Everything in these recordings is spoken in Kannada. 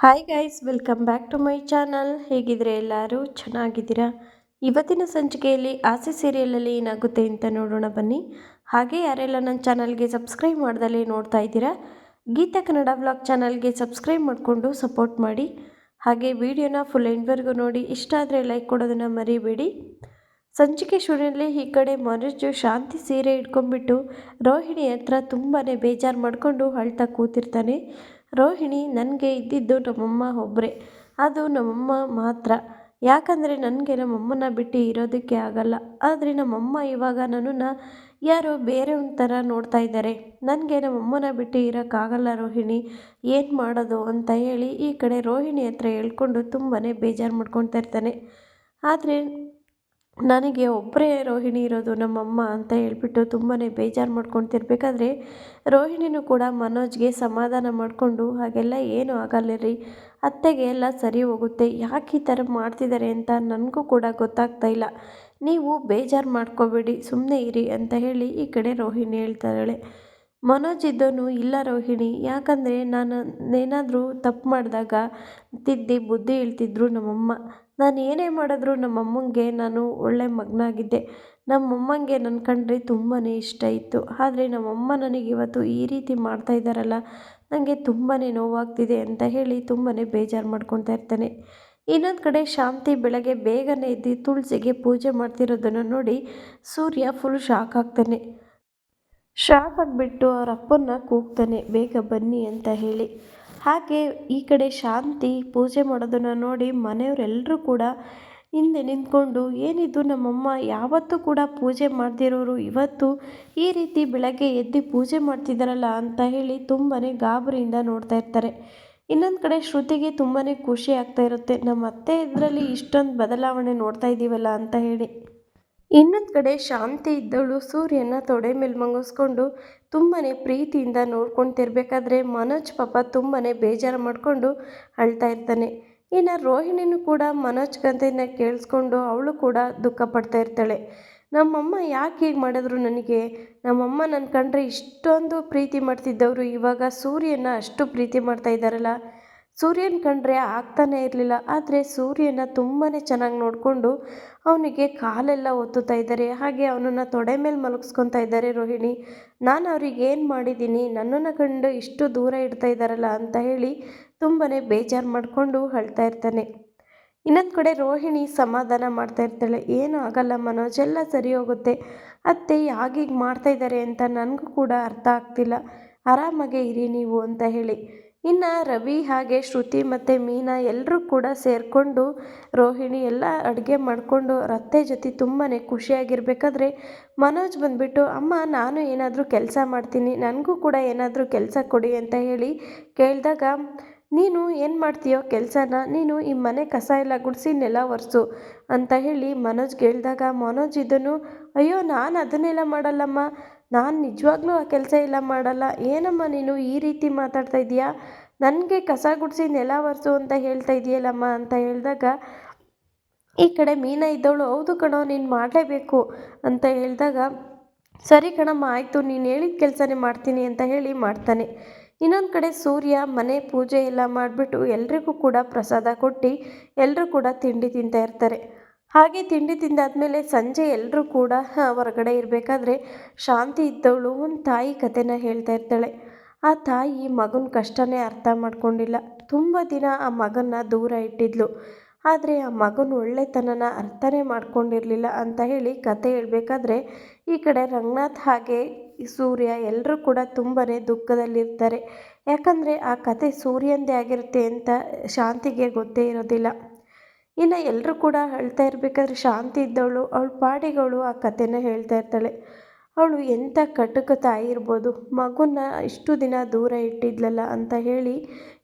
Hi guys welcome back to my channel ಹೇಗಿದ್ರೆ ಎಲ್ಲರೂ ಚೆನ್ನಾಗಿದ್ದೀರಾ? ಇವತ್ತಿನ ಸಂಚಿಕೆಯಲ್ಲಿ ಆಸೆ ಸೀರಿಯಲಲ್ಲಿ ಏನಾಗುತ್ತೆ ಅಂತ ನೋಡೋಣ ಬನ್ನಿ. ಹಾಗೆ ಯಾರೆಲ್ಲ ನನ್ನ ಚಾನಲ್ಗೆ ಸಬ್ಸ್ಕ್ರೈಬ್ ಮಾಡ್ದಲೇ ನೋಡ್ತಾ ಇದ್ದೀರಾ, ಗೀತಾ ಕನ್ನಡ ಬ್ಲಾಗ್ ಚಾನಲ್ಗೆ ಸಬ್ಸ್ಕ್ರೈಬ್ ಮಾಡಿಕೊಂಡು ಸಪೋರ್ಟ್ ಮಾಡಿ. ಹಾಗೆ ವಿಡಿಯೋನ ಫುಲ್ ಎಂಡ್ವರೆಗೂ ನೋಡಿ, ಇಷ್ಟ ಆದರೆ ಲೈಕ್ ಕೊಡೋದನ್ನು ಮರಿಬೇಡಿ. ಸಂಚಿಕೆ ಶುರುವಿನಲ್ಲಿ ಈ ಕಡೆ ಮನುಜು ಶಾಂತಿ ಸೀರೆ ಇಟ್ಕೊಂಡ್ಬಿಟ್ಟು ರೋಹಿಣಿ ಹತ್ರ ತುಂಬಾ ಬೇಜಾರು ಮಾಡಿಕೊಂಡು ಅಳ್ತಾ ಕೂತಿರ್ತಾನೆ. ರೋಹಿಣಿ ನನಗೆ ಇದ್ದಿದ್ದು ನಮ್ಮಮ್ಮ ಒಬ್ಬರೇ ಅದು ನಮ್ಮಮ್ಮ ಮಾತ್ರ. ಯಾಕಂದರೆ ನನಗೆ ನಮ್ಮಮ್ಮನ ಬಿಟ್ಟು ಇರೋದಕ್ಕೆ ಆಗಲ್ಲ. ಆದರೆ ನಮ್ಮಮ್ಮ ಇವಾಗ ನನ್ನನ್ನು ಯಾರೋ ಬೇರೆ ಒಂಥರ ನೋಡ್ತಾ ಇದ್ದಾರೆ. ನನಗೆ ನಮ್ಮಮ್ಮನ ಬಿಟ್ಟು ಇರೋಕ್ಕಾಗಲ್ಲ ರೋಹಿಣಿ. ಏನು ಮಾಡೋದು ಅಂತ ಹೇಳಿ ಈ ಕಡೆ ರೋಹಿಣಿ ಹತ್ರ ಹೇಳ್ಕೊಂಡು ತುಂಬಾ ಬೇಜಾರು ಮಾಡ್ಕೊತಾ ಇರ್ತಾನೆ. ಆದರೆ ನನಗೆ ಒಬ್ಬರೇ ರೋಹಿಣಿ ಇರೋದು ನಮ್ಮಮ್ಮ ಅಂತ ಹೇಳ್ಬಿಟ್ಟು ತುಂಬಾ ಬೇಜಾರು ಮಾಡ್ಕೊತಿರ್ಬೇಕಾದ್ರೆ ರೋಹಿಣಿನೂ ಕೂಡ ಮನೋಜ್ಗೆ ಸಮಾಧಾನ ಮಾಡಿಕೊಂಡು ಹಾಗೆಲ್ಲ ಏನೂ ಆಗಲ್ಲ ರೀ. ಅತ್ತೆಗೆ ಎಲ್ಲ ಸರಿ ಹೋಗುತ್ತೆ. ಯಾಕೆ ಈ ಥರ ಮಾಡ್ತಿದ್ದಾರೆ ಅಂತ ನನಗೂ ಕೂಡ ಗೊತ್ತಾಗ್ತಾ ಇಲ್ಲ. ನೀವು ಬೇಜಾರು ಮಾಡ್ಕೋಬೇಡಿ ಸುಮ್ಮನೆ ಇರಿ ಅಂತ ಹೇಳಿ ಈ ಕಡೆ ರೋಹಿಣಿ ಹೇಳ್ತಾಳೆ. ಮನೋಜ್ ಇದ್ದೋನು, ಇಲ್ಲ ರೋಹಿಣಿ, ಯಾಕಂದರೆ ನಾನು ಏನಾದರೂ ತಪ್ಪು ಮಾಡಿದಾಗ ತಿದ್ದಿ ಬುದ್ಧಿ ಹೇಳ್ತಿದ್ರು ನಮ್ಮಮ್ಮ. ನಾನು ಏನೇ ಮಾಡಿದ್ರು ನಮ್ಮಮ್ಮಂಗೆ ನಾನು ಒಳ್ಳೆ ಮಗನಾಗಿದ್ದೆ. ನಮ್ಮಮ್ಮಂಗೆ ನನ್ನ ಕಂಡ್ರೆ ತುಂಬಾ ಇಷ್ಟ ಇತ್ತು. ಆದರೆ ನಮ್ಮಮ್ಮ ನನಗೆ ಇವತ್ತು ಈ ರೀತಿ ಮಾಡ್ತಾ ಇದ್ದಾರಲ್ಲ ನನಗೆ ತುಂಬಾ ನೋವಾಗ್ತಿದೆ ಅಂತ ಹೇಳಿ ತುಂಬಾ ಬೇಜಾರು ಮಾಡ್ಕೊತಾ ಇರ್ತಾನೆ. ಇನ್ನೊಂದು ಕಡೆ ಶಾಂತಿ ಬೆಳಗ್ಗೆ ಬೇಗನೆ ಎದ್ದು ತುಳಸಿಗೆ ಪೂಜೆ ಮಾಡ್ತಿರೋದನ್ನು ನೋಡಿ ಸೂರ್ಯ ಫುಲ್ ಶಾಕ್ ಆಗ್ತಾನೆ. ಶಾಕ್ ಆಗಿಬಿಟ್ಟು ಅವ್ರ ಅಪ್ಪನ್ನ ಕೂಗ್ತಾನೆ, ಬೇಗ ಬನ್ನಿ ಅಂತ ಹೇಳಿ. ಹಾಗೆ ಈ ಕಡೆ ಶಾಂತಿ, ಪೂಜೆ ಮಾಡೋದನ್ನು ನೋಡಿ ಮನೆಯವರೆಲ್ಲರೂ ಕೂಡ ಹಿಂದೆ ನಿಂತ್ಕೊಂಡು, ಏನಿದು ನಮ್ಮಮ್ಮ, ಯಾವತ್ತೂ ಕೂಡ ಪೂಜೆ ಮಾಡ್ತಿರೋರು ಇವತ್ತು ಈ ರೀತಿ ಬೆಳಗ್ಗೆ ಎದ್ದು ಪೂಜೆ ಮಾಡ್ತಿದ್ದಾರಲ್ಲ ಅಂತ ಹೇಳಿ ತುಂಬಾ ಗಾಬರಿಯಿಂದ ನೋಡ್ತಾ ಇರ್ತಾರೆ. ಇನ್ನೊಂದು ಕಡೆ ಶ್ರುತಿಗೆ ತುಂಬಾ ಖುಷಿ ಆಗ್ತಾ ಇರುತ್ತೆ. ನಮ್ಮ ಅತ್ತೆ ಇದರಲ್ಲಿ ಇಷ್ಟೊಂದು ಬದಲಾವಣೆ ನೋಡ್ತಾ ಇದ್ದೀವಲ್ಲ ಅಂತ ಹೇಳಿ. ಇನ್ನೊಂದು ಕಡೆ ಶಾಂತಿ ಇದ್ದವಳು ಸೂರ್ಯನ ತೊಡೆ ಮೇಲೆ ಮಂಗಿಸ್ಕೊಂಡು ತುಂಬಾ ಪ್ರೀತಿಯಿಂದ ನೋಡ್ಕೊತಿರ್ಬೇಕಾದ್ರೆ ಮನೋಜ್ ಪಾಪ ತುಂಬಾ ಬೇಜಾರು ಮಾಡಿಕೊಂಡು ಅಳ್ತಾ ಇರ್ತಾನೆ. ಇನ್ನು ರೋಹಿಣಿನೂ ಕೂಡ ಮನೋಜ್ ಕಂತೆಯನ್ನು ಕೇಳಿಸ್ಕೊಂಡು ಅವಳು ಕೂಡ ದುಃಖ ಪಡ್ತಾ ಇರ್ತಾಳೆ. ನಮ್ಮಮ್ಮ ಯಾಕೆ ಹೀಗೆ ಮಾಡಿದ್ರು ನನಗೆ? ನಮ್ಮಮ್ಮ ನನ್ನ ಕಂಡ್ರೆ ಇಷ್ಟೊಂದು ಪ್ರೀತಿ ಮಾಡ್ತಿದ್ದವರು ಇವಾಗ ಸೂರ್ಯನ ಅಷ್ಟು ಪ್ರೀತಿ ಮಾಡ್ತಾ ಇದ್ದಾರಲ್ಲ. ಸೂರ್ಯನ ಕಂಡ್ರೆ ಆಗ್ತಾನೇ ಇರಲಿಲ್ಲ, ಆದರೆ ಸೂರ್ಯನ ತುಂಬಾ ಚೆನ್ನಾಗಿ ನೋಡಿಕೊಂಡು ಅವನಿಗೆ ಕಾಲೆಲ್ಲ ಒತ್ತುತ್ತಾ ಇದ್ದಾರೆ. ಹಾಗೆ ಅವನನ್ನು ತೊಡೆ ಮೇಲೆ ಮಲಗಿಸ್ಕೊತಾ ಇದ್ದಾರೆ ರೋಹಿಣಿ. ನಾನು ಅವ್ರಿಗೆ ಏನು ಮಾಡಿದ್ದೀನಿ, ನನ್ನನ್ನು ಕಂಡು ಇಷ್ಟು ದೂರ ಇಡ್ತಾ ಇದ್ದಾರಲ್ಲ ಅಂತ ಹೇಳಿ ತುಂಬಾ ಬೇಜಾರು ಮಾಡಿಕೊಂಡು ಅಳ್ತಾ ಇರ್ತಾನೆ. ಇನ್ನೊಂದು ಕಡೆ ರೋಹಿಣಿ ಸಮಾಧಾನ ಮಾಡ್ತಾ ಇರ್ತಾಳೆ, ಏನೂ ಆಗಲ್ಲ ಮನೋಜ್, ಎಲ್ಲ ಸರಿ ಹೋಗುತ್ತೆ. ಅತ್ತೆ ಯಾಗೀಗ ಮಾಡ್ತಾ ಇದ್ದಾರೆ ಅಂತ ನನಗೂ ಕೂಡ ಅರ್ಥ ಆಗ್ತಿಲ್ಲ. ಆರಾಮಾಗೆ ಇರಿ ನೀವು, ಅಂತ ಹೇಳಿ. ಇನ್ನು ರವಿ ಹಾಗೆ ಶ್ರುತಿ ಮತ್ತು ಮೀನಾ ಎಲ್ಲರೂ ಕೂಡ ಸೇರಿಕೊಂಡು ರೋಹಿಣಿ ಎಲ್ಲ ಅಡುಗೆ ಮಾಡಿಕೊಂಡು ರತ್ತೆ ಜೊತೆ ತುಂಬಾ ಖುಷಿಯಾಗಿರ್ಬೇಕಾದ್ರೆ ಮನೋಜ್ ಬಂದುಬಿಟ್ಟು, ಅಮ್ಮ, ನಾನು ಏನಾದರೂ ಕೆಲಸ ಮಾಡ್ತೀನಿ, ನನಗೂ ಕೂಡ ಏನಾದರೂ ಕೆಲಸ ಕೊಡಿ ಅಂತ ಹೇಳಿ ಕೇಳಿದಾಗ, ನೀನು ಏನು ಮಾಡ್ತೀಯೋ ಕೆಲಸನ, ನೀನು ಈ ಮನೆ ಕಸ ಎಲ್ಲ ಗುಡಿಸಿ ನೆಲ ಒರೆಸು ಅಂತ ಹೇಳಿ ಮನೋಜ್ ಕೇಳಿದಾಗ ಮನೋಜ್ ಇದನ್ನು, ಅಯ್ಯೋ, ನಾನು ಅದನ್ನೆಲ್ಲ ಮಾಡಲ್ಲಮ್ಮ ನಾನು ನಿಜವಾಗ್ಲೂ ಆ ಕೆಲಸ ಎಲ್ಲ ಮಾಡಲ್ಲ. ಏನಮ್ಮ ನೀನು ಈ ರೀತಿ ಮಾತಾಡ್ತಾ ಇದೀಯಾ ನನಗೆ ಕಸ ಗುಡಿಸಿ ನೆಲ ಒರೆಸು ಅಂತ ಹೇಳ್ತಾ ಇದೆಯಲ್ಲಮ್ಮ ಅಂತ ಹೇಳಿದಾಗ, ಈ ಕಡೆ ಮೀನಾ ಇದ್ದವಳು, ಹೌದು ಕಣೋ, ನೀನು ಮಾಡಲೇಬೇಕು ಅಂತ ಹೇಳಿದಾಗ, ಸರಿ ಕಣಮ್ಮ, ಆಯಿತು, ನೀನು ಹೇಳಿದ ಕೆಲಸನೇ ಮಾಡ್ತೀನಿ ಅಂತ ಹೇಳಿ ಮಾಡ್ತಾನೆ. ಇನ್ನೊಂದು ಕಡೆ ಸೂರ್ಯ ಮನೆ ಪೂಜೆ ಎಲ್ಲ ಮಾಡಿಬಿಟ್ಟು ಎಲ್ರಿಗೂ ಕೂಡ ಪ್ರಸಾದ ಕೊಟ್ಟು ಎಲ್ಲರೂ ಕೂಡ ತಿಂಡಿ ತಿಂತಾ ಇರ್ತಾರೆ. ಹಾಗೆ ತಿಂಡಿ ತಿಂದಾದ್ಮೇಲೆ ಸಂಜೆ ಎಲ್ಲರೂ ಕೂಡ ಹೊರಗಡೆ ಇರಬೇಕಾದ್ರೆ ಶಾಂತಿ ಇದ್ದವಳು ಒಂದು ತಾಯಿ ಕಥೆನ ಹೇಳ್ತಾ ಇರ್ತಾಳೆ. ಆ ತಾಯಿ ಮಗನ ಕಷ್ಟನೇ ಅರ್ಥ ಮಾಡ್ಕೊಂಡಿಲ್ಲ. ತುಂಬ ದಿನ ಆ ಮಗನ್ನ ದೂರ ಇಟ್ಟಿದ್ಲು. ಆದರೆ ಆ ಮಗನ ಒಳ್ಳೆತನನ ಅರ್ಥನೇ ಮಾಡ್ಕೊಂಡಿರಲಿಲ್ಲ ಅಂತ ಹೇಳಿ ಕತೆ ಹೇಳಬೇಕಾದ್ರೆ ಈ ಕಡೆ ರಂಗನಾಥ್ ಹಾಗೆ ಸೂರ್ಯ ಎಲ್ಲರೂ ಕೂಡ ತುಂಬಾ ದುಃಖದಲ್ಲಿರ್ತಾರೆ. ಯಾಕಂದರೆ ಆ ಕತೆ ಸೂರ್ಯಂದೇ ಆಗಿರುತ್ತೆ ಅಂತ ಶಾಂತಿಗೆ ಗೊತ್ತೇ ಇರೋದಿಲ್ಲ. ಇನ್ನು ಎಲ್ಲರೂ ಕೂಡ ಅಳ್ತಾ ಇರಬೇಕಾದ್ರೆ ಶಾಂತಿ ಇದ್ದವಳು, ಅವಳ ಪಾಡಿಗಳು ಆ ಕಥೆನ ಹೇಳ್ತಾ ಇರ್ತಾಳೆ. ಅವಳು ಎಂಥ ಕಟುಕ ತಾಯಿ ಇರ್ಬೋದು, ಮಗುನ ಇಷ್ಟು ದಿನ ದೂರ ಇಟ್ಟಿದ್ಲಲ್ಲ ಅಂತ ಹೇಳಿ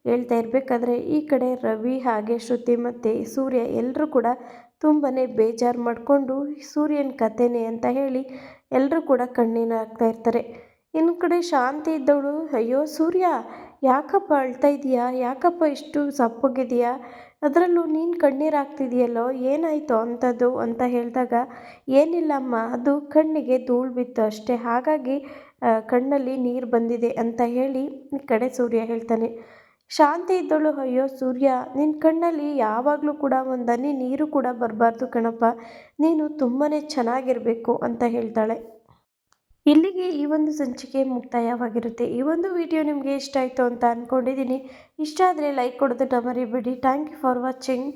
ಹೇಳ್ತಾ ಇರಬೇಕಾದ್ರೆ ಈ ಕಡೆ ರವಿ ಹಾಗೆ ಶ್ರುತಿ ಮತ್ತು ಸೂರ್ಯ ಎಲ್ಲರೂ ಕೂಡ ತುಂಬಾ ಬೇಜಾರು ಮಾಡಿಕೊಂಡು ಸೂರ್ಯನ ಕಥೆನೇ ಅಂತ ಹೇಳಿ ಎಲ್ಲರೂ ಕೂಡ ಕಣ್ಣಿನ ಹಾಕ್ತಾ ಇರ್ತಾರೆ. ಇನ್ನು ಕಡೆ ಶಾಂತಿ ಇದ್ದವಳು, ಅಯ್ಯೋ ಸೂರ್ಯ ಯಾಕಪ್ಪ ಅಳ್ತಾ ಇದೀಯಾ? ಯಾಕಪ್ಪ ಇಷ್ಟು ಸಪ್ಪಗಿದೆಯಾ? ಅದರಲ್ಲೂ ನೀನು ಕಣ್ಣೀರು ಹಾಕ್ತಿದೆಯಲ್ಲೋ? ಏನಾಯಿತು ಅಂಥದ್ದು ಅಂತ ಹೇಳಿದಾಗ, ಏನಿಲ್ಲಮ್ಮ, ಅದು ಕಣ್ಣಿಗೆ ಧೂಳು ಬಿತ್ತು ಅಷ್ಟೇ. ಹಾಗಾಗಿ ಕಣ್ಣಲ್ಲಿ ನೀರು ಬಂದಿದೆ ಅಂತ ಹೇಳಿ ಕಡೆ ಸೂರ್ಯ ಹೇಳ್ತಾನೆ. ಶಾಂತಿ ಇದ್ದಳು. ಅಯ್ಯೋ, ಸೂರ್ಯ ನಿನ್ನ ಕಣ್ಣಲ್ಲಿ ಯಾವಾಗಲೂ ಕೂಡ ಒಂದು ನೀರು ಕೂಡ ಬರಬಾರ್ದು ಕಣಪ್ಪ. ನೀನು ತುಂಬಾ ಚೆನ್ನಾಗಿರಬೇಕು ಅಂತ ಹೇಳ್ತಾಳೆ. ಇಲ್ಲಿಗೆ ಈ ಒಂದು ಸಂಚಿಕೆ ಮುಕ್ತಾಯವಾಗಿರುತ್ತೆ. ಈ ಒಂದು ವಿಡಿಯೋ ನಿಮಗೆ ಇಷ್ಟ ಆಯಿತು ಅಂತ ಅಂದ್ಕೊಂಡಿದ್ದೀನಿ ಇಷ್ಟ ಆದರೆ ಲೈಕ್ ಕೊಡೋದನ್ನ ಮರಿಬೇಡಿ. Thank you for watching